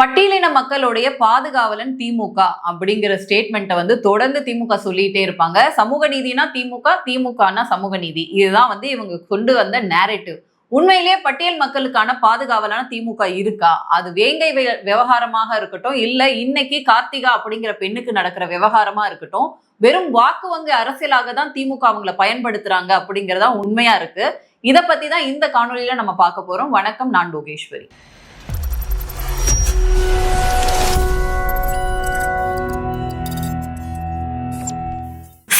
பட்டியலின மக்களுடைய பாதுகாவலன் திமுக அப்படிங்கிற ஸ்டேட்மெண்ட்டை வந்து தொடர்ந்து திமுக சொல்லிட்டே இருப்பாங்க. சமூக நீதினா திமுக திமுகனா சமூக நீதி. இதுதான் வந்து இவங்க கொண்டு வந்த நேரேட்டிவ் உண்மையிலேயே பட்டியல் மக்களுக்கான பாதுகாவலான திமுக இருக்கா? அது வேங்கை விவகாரமாக இருக்கட்டும் இல்ல இன்னைக்கு கார்த்திகா அப்படிங்கிற பெண்ணுக்கு நடக்கிற விவகாரமா இருக்கட்டும் வெறும் வாக்கு வங்கி அரசியலாக தான் திமுக அவங்கள பயன்படுத்துறாங்க அப்படிங்கறதா உண்மையா இருக்கு. இதை பத்தி தான் இந்த காணொலியில நம்ம பார்க்க போறோம். வணக்கம் நான் லோகேஸ்வரி.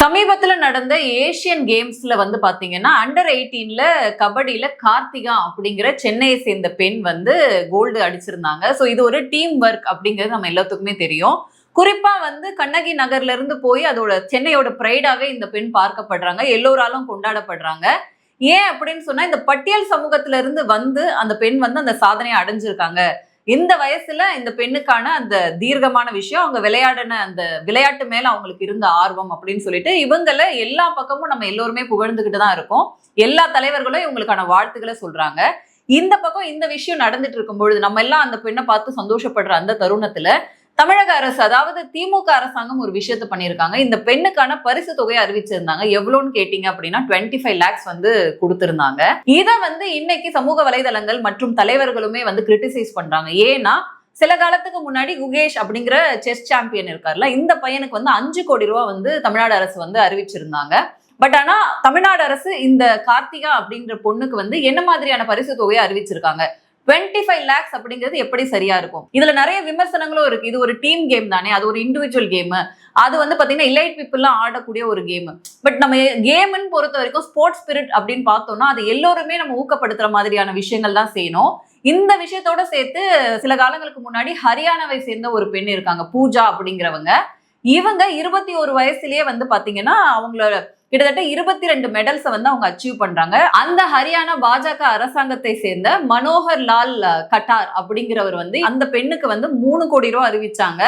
சமீபத்தில் நடந்த ஏஷியன் கேம்ஸ்ல வந்து பாத்தீங்கன்னா அண்டர் எயிட்டீன்ல கபடியில கார்த்திகா அப்படிங்கிற சென்னையை சேர்ந்த பெண் வந்து கோல்டு அடிச்சிருந்தாங்க. ஸோ இது ஒரு டீம் ஒர்க் அப்படிங்கிறது நம்ம எல்லாத்துக்குமே தெரியும். குறிப்பா வந்து கண்ணகி நகர்ல இருந்து போய் அதோட சென்னையோட ப்ரைடாகவே இந்த பெண் பார்க்கப்படுறாங்க. எல்லோராலும் கொண்டாடப்படுறாங்க. ஏன் அப்படின்னு சொன்னா இந்த பட்டியல் சமூகத்துல இருந்து வந்து அந்த பெண் வந்து அந்த சாதனையை அடைஞ்சிருக்காங்க. இந்த வயசுல இந்த பெண்ணுக்கான அந்த தீர்க்கமான விஷயம் அவங்க விளையாடின அந்த விளையாட்டு மேல அவங்களுக்கு இருந்த ஆர்வம் அப்படின்னு சொல்லிட்டு இவங்கள எல்லா பக்கமும் நம்ம எல்லோருமே புகழ்ந்துகிட்டு தான் இருக்கோம். எல்லா தலைவர்களும் இவங்களுக்கான வாழ்த்துக்களை சொல்றாங்க. இந்த பக்கம் இந்த விஷயம் நடந்துட்டு இருக்கும் பொழுது நம்ம எல்லாம் அந்த பெண்ணை பார்த்து சந்தோஷப்படுற அந்த தருணத்துல தமிழக அரசு அதாவது திமுக அரசாங்கம் ஒரு விஷயத்த பண்ணியிருக்காங்க. இந்த பெண்ணுக்கான பரிசு தொகையை அறிவிச்சிருந்தாங்க. எவ்வளோன்னு கேட்டீங்க அப்படின்னா டுவெண்ட்டி ஃபைவ் லேக்ஸ் வந்து கொடுத்திருந்தாங்க. இதை வந்து இன்னைக்கு சமூக வலைதளங்கள் மற்றும் தலைவர்களுமே வந்து கிரிட்டிசைஸ் பண்றாங்க. ஏன்னா சில காலத்துக்கு முன்னாடி குகேஷ் அப்படிங்கிற செஸ் சாம்பியன் இருக்கார்ல இந்த பையனுக்கு வந்து அஞ்சு கோடி ரூபா வந்து தமிழ்நாடு அரசு வந்து அறிவிச்சிருந்தாங்க. பட் ஆனா தமிழ்நாடு அரசு இந்த கார்த்திகா அப்படிங்கிற பொண்ணுக்கு வந்து என்ன மாதிரியான பரிசு தொகையை அறிவிச்சிருக்காங்க? டுவெண்ட்டி ஃபைவ் லேக்ஸ் அப்படிங்கிறது எப்படி சரியா இருக்கும்? இதுல நிறைய விமர்சனங்களும் இருக்கு. இது ஒரு டீம் கேம் தானே. அது ஒரு இண்டிவிஜுவல் கேம் அது வந்து பாத்தீங்கன்னா இலைட் பீப்புள்லாம் ஆடக்கூடிய ஒரு கேம் பட் நம்ம கேம்னு பொறுத்த வரைக்கும் ஸ்போர்ட்ஸ் ஸ்பிரிட் அப்படின்னு பார்த்தோம்னா அது எல்லோருமே நம்ம ஊக்கப்படுத்துற மாதிரியான விஷயங்கள் தான் செய்யணும். இந்த விஷயத்தோட சேர்த்து சில காலங்களுக்கு முன்னாடி ஹரியானாவை சேர்ந்த ஒரு பெண் இருக்காங்க பூஜா அப்படிங்கிறவங்க. இவங்க இருபத்தி ஒரு வயசுலயே வந்து பாத்தீங்கன்னா அவங்களோட கிட்டத்தட்ட இருபத்தி ரெண்டு மெடல்ஸை வந்து அவங்க அச்சீவ் பண்றாங்க. அந்த ஹரியானா பாஜக அரசாங்கத்தை சேர்ந்த மனோகர் லால் கட்டார் அப்படிங்கிறவர் வந்து அந்த பெண்ணுக்கு வந்து மூணு கோடி ரூபா அறிவிச்சாங்க.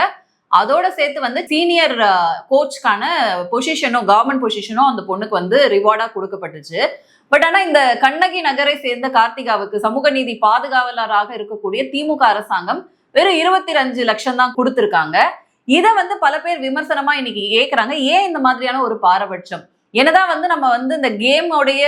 அதோட சேர்த்து வந்து சீனியர் கோச்க்கான பொசிஷனோ கவர்மெண்ட் பொசிஷனோ அந்த பொண்ணுக்கு வந்து ரிவார்டா கொடுக்கப்பட்டுச்சு. பட் ஆனா இந்த கண்ணகி நகரை சேர்ந்த கார்த்திகாவுக்கு சமூக நீதி பாதுகாவலராக இருக்கக்கூடிய திமுக அரசாங்கம் வெறும் இருபத்தி அஞ்சு லட்சம் தான் கொடுத்துருக்காங்க. இதை வந்து பல பேர் விமர்சனமா இன்னைக்கு கேக்குறாங்க. ஏன் இந்த மாதிரியான ஒரு பாரபட்சம்? என்னதான் வந்து நம்ம வந்து இந்த கேமோடைய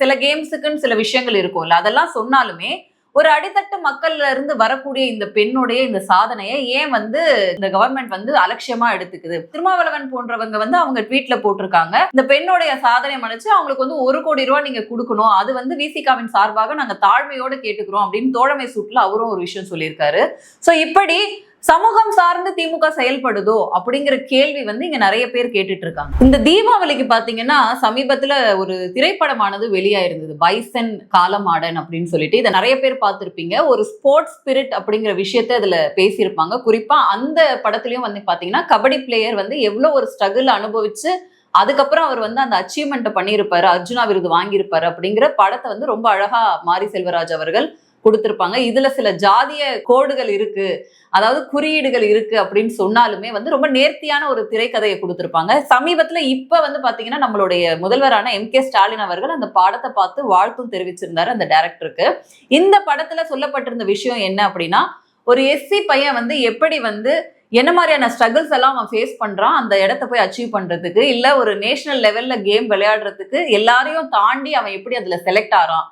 சில கேம்ஸுக்குன்னு சில விஷயங்கள் இருக்கும்ல அதெல்லாம் சொன்னாலுமே ஒரு அடித்தட்டு மக்கள்ல இருந்து வரக்கூடிய இந்த பெண்ணுடைய இந்த சாதனையை ஏன் வந்து இந்த கவர்மெண்ட் வந்து அலட்சியமா எடுத்துக்குது? திருமாவளவன் போன்றவங்க வந்து அவங்க ட்வீட்ல போட்டிருக்காங்க. இந்த பெண்ணுடைய சாதனை மன்னிச்சு அவங்களுக்கு வந்து ஒரு கோடி ரூபாய் நீங்க கொடுக்கணும். அது வந்து விசிகாவின் சார்பாக நாங்க தாழ்மையோட கேட்டுக்கிறோம் அப்படின்னு தோழமை சூட்ல அவரும் ஒரு விஷயம் சொல்லியிருக்காரு. சோ இப்படி சமூகம் சார்ந்து திமுக செயல்படுதோ அப்படிங்கிற கேள்வி வந்து இங்க நிறைய பேர் கேட்டுட்டு இருக்காங்க இந்த தீபாவளிக்கு பாத்தீங்கன்னா சமீபத்துல ஒரு திரைப்படமானது வெளியாயிருந்தது. பைசன் காலமாடன் அப்படின்னு சொல்லிட்டு. இதை நிறைய பேர் பார்த்திருப்பீங்க. ஒரு ஸ்போர்ட்ஸ் ஸ்பிரிட் அப்படிங்கிற விஷயத்த இதுல பேசியிருப்பாங்க. குறிப்பா அந்த படத்துலயும் வந்து பாத்தீங்கன்னா கபடி பிளேயர் வந்து எவ்வளவு ஒரு ஸ்ட்ரகிள் அனுபவிச்சு அதுக்கப்புறம் அவர் வந்து அந்த அச்சீவ்மெண்ட்டை பண்ணியிருப்பாரு. அர்ஜுனா விருது வாங்கியிருப்பாரு அப்படிங்கிற படத்தை வந்து ரொம்ப அழகா மாரி செல்வராஜ் அவர்கள் கொடுத்துருப்பாங்க. இதுல சில ஜாதிய கோடுகள் இருக்கு. அதாவது குறியீடுகள் இருக்கு அப்படின்னு சொன்னாலுமே வந்து ரொம்ப நேர்த்தியான ஒரு திரைக்கதையை கொடுத்துருப்பாங்க. சமீபத்துல இப்ப வந்து பாத்தீங்கன்னா நம்மளுடைய முதல்வரான எம் கே ஸ்டாலின் அவர்கள் அந்த படத்தை பார்த்து வாழ்த்தும் தெரிவிச்சிருந்தாரு அந்த டேரக்டருக்கு. இந்த படத்துல சொல்லப்பட்டிருந்த விஷயம் என்ன அப்படின்னா ஒரு எஸ்சி பையன் வந்து எப்படி வந்து என்ன மாதிரியான ஸ்ட்ரகிள்ஸ் எல்லாம் அவன் ஃபேஸ் பண்றான் அந்த இடத்த போய் அச்சீவ் பண்றதுக்கு இல்ல ஒரு நேஷனல் லெவல்ல கேம் விளையாடுறதுக்கு எல்லாரையும் தாண்டி அவன் எப்படி அதுல செலக்ட் ஆறான்.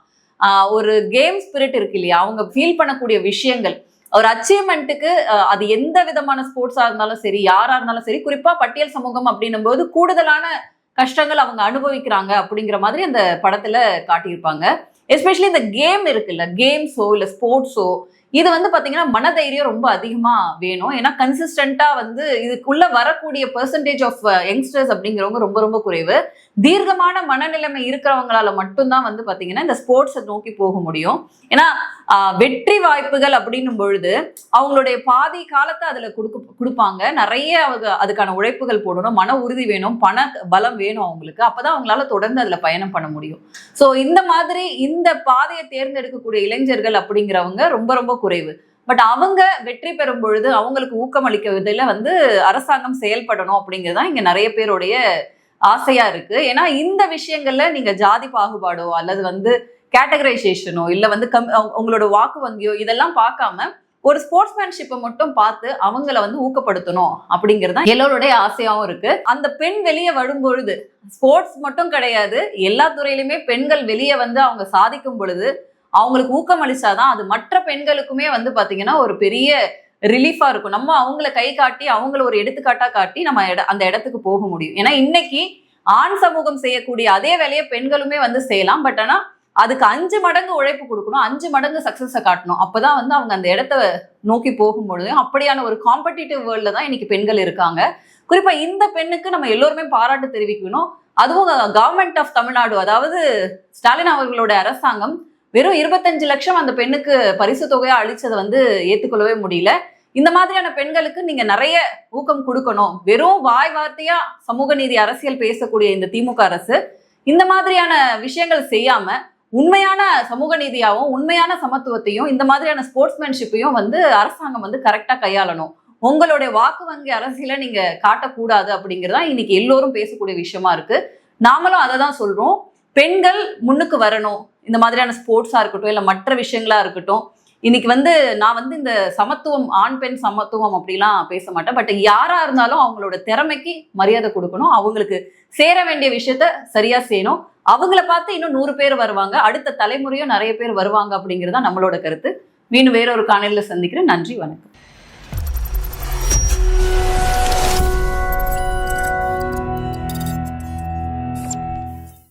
ஒரு கேம் ஸ்பிரிட் இருக்கு இல்லையா? அவங்க ஃபீல் பண்ணக்கூடிய விஷயங்கள். ஒரு அச்சீவ்மெண்ட்டுக்கு அது எந்த விதமான ஸ்போர்ட்ஸாக இருந்தாலும் சரி யாராக இருந்தாலும் சரி குறிப்பாக பட்டியல் சமூகம் அப்படின்னும் போது கூடுதலான கஷ்டங்கள் அவங்க அனுபவிக்கிறாங்க அப்படிங்கிற மாதிரி அந்த படத்தில் காட்டியிருப்பாங்க. எஸ்பெஷலி இந்த கேம் இருக்குல்ல கேம்ஸோ இல்லை ஸ்போர்ட்ஸோ இது வந்து பாத்தீங்கன்னா மனதைரியம் ரொம்ப அதிகமா வேணும். ஏன்னா கன்சிஸ்டண்டா வந்து இதுக்குள்ள வரக்கூடிய பெர்சன்டேஜ் ஆஃப் யங்ஸ்டர்ஸ் அப்படிங்கிறவங்க ரொம்ப ரொம்ப குறைவு. தீர்க்கமான மனநிலைமை இருக்கிறவங்களால மட்டும்தான் வந்து பாத்தீங்கன்னா இந்த ஸ்போர்ட்ஸை நோக்கி போக முடியும். ஏன்னா வெற்றி வாய்ப்புகள் அப்படின்னும் பொழுது அவங்களுடைய பாதி காலத்தை அதுல கொடுக்க கொடுப்பாங்க. நிறைய அவங்க அதுக்கான உழைப்புகள் போடணும். மன உறுதி வேணும். பண பலம் வேணும் அவங்களுக்கு. அப்பதான் அவங்களால தொடர்ந்து அதுல பயணம் பண்ண முடியும். சோ இந்த மாதிரி இந்த பாதையை தேர்ந்தெடுக்கக்கூடிய இளைஞர்கள் அப்படிங்கிறவங்க ரொம்ப ரொம்ப குறைவு. பட் அவங்க வெற்றி பெறும் பொழுது அவங்களுக்கு ஊக்கமளிக்க விதையில வந்து அரசாங்கம் செயல்படணும் அப்படிங்கிறது தான் இங்க நிறைய பேருடைய ஆசையா இருக்கு. ஏன்னா இந்த விஷயங்கள்ல நீங்க ஜாதி பாகுபாடோ அல்லது வந்து கேட்டகரைசேஷனோ இல்ல வந்து கம் உங்களோட வாக்கு வங்கியோ இதெல்லாம் பார்க்காம ஒரு ஸ்போர்ட்ஸ்மேன்ஷிப்பை மட்டும் பார்த்து அவங்கள வந்து ஊக்கப்படுத்தணும் அப்படிங்கிறது தான் எல்லோருடைய ஆசையாகவும் இருக்கு. அந்த பெண் வெளியே வரும்பொழுது ஸ்போர்ட்ஸ் மட்டும் கிடையாது எல்லா துறையிலுமே பெண்கள் வெளியே வந்து அவங்க சாதிக்கும் பொழுது அவங்களுக்கு ஊக்கம் அளிச்சாதான் அது மற்ற பெண்களுக்குமே வந்து பாத்தீங்கன்னா ஒரு பெரிய ரிலீஃபா இருக்கும். நம்ம அவங்கள கை காட்டி அவங்கள ஒரு எடுத்துக்காட்டா காட்டி நம்ம அந்த இடத்துக்கு போக முடியும். ஏன்னா இன்னைக்கு ஆண் சமூகம் செய்யக்கூடிய அதே வேலையை பெண்களுமே வந்து செய்யலாம். பட் ஆனா அதுக்கு அஞ்சு மடங்கு உழைப்பு கொடுக்கணும். அஞ்சு மடங்கு சக்சஸை காட்டணும். அப்பதான் வந்து அவங்க அந்த இடத்த நோக்கி போகும்பொழுது அப்படியான ஒரு காம்படிட்டிவ் வேர்ல்ட்ல தான் இன்னைக்கு பெண்கள் இருக்காங்க. குறிப்பா இந்த பெண்ணுக்கு நம்ம எல்லோருமே பாராட்டு தெரிவிக்கணும். அதுவும் கவர்மெண்ட் ஆஃப் தமிழ்நாடு அதாவது ஸ்டாலின் அவர்களோட அரசாங்கம் வெறும் இருபத்தஞ்சு லட்சம் அந்த பெண்ணுக்கு பரிசு தொகையா அளிச்சதை வந்து ஏத்துக்கொள்ளவே முடியல. இந்த மாதிரியான பெண்களுக்கு நீங்க நிறைய ஊக்கம் கொடுக்கணும். வெறும் வாய் வார்த்தையா சமூக நீதி அரசியல் பேசக்கூடிய இந்த திமுக அரசு இந்த மாதிரியான விஷயங்கள் செய்யாம உண்மையான சமூக நீதியாகவும் உண்மையான சமத்துவத்தையும் இந்த மாதிரியான ஸ்போர்ட்ஸ்மேன்ஷிப்பையும் வந்து அரசாங்கம் வந்து கரெக்டாக கையாளணும். உங்களுடைய வாக்கு வங்கி அரசியலை நீங்க காட்டக்கூடாது அப்படிங்கிறதா இன்னைக்கு எல்லோரும் பேசக்கூடிய விஷயமா இருக்கு. நாமளும் அதை தான் சொல்றோம். பெண்கள் முன்னுக்கு வரணும். இந்த மாதிரியான ஸ்போர்ட்ஸா இருக்கட்டும் இல்ல மற்ற விஷயங்களா இருக்கட்டும் இன்னைக்கு வந்து நான் வந்து இந்த சமத்துவம் ஆண் பெண் சமத்துவம் அப்படிலாம் பேச மாட்டேன். பட் யாரா இருந்தாலும் அவங்களோட திறமைக்கு மரியாதை கொடுக்கணும். அவங்களுக்கு சேர வேண்டிய விஷயத்த சரியா செய்யணும். அவங்கள பார்த்து இன்னும் நூறு பேர் வருவாங்க. அடுத்த தலைமுறையும் நிறைய பேர் வருவாங்க அப்படிங்கிறது தான் நம்மளோட கருத்து. மீண்டும் வேறொரு காணொலியில் சந்திக்கிறேன். நன்றி வணக்கம்.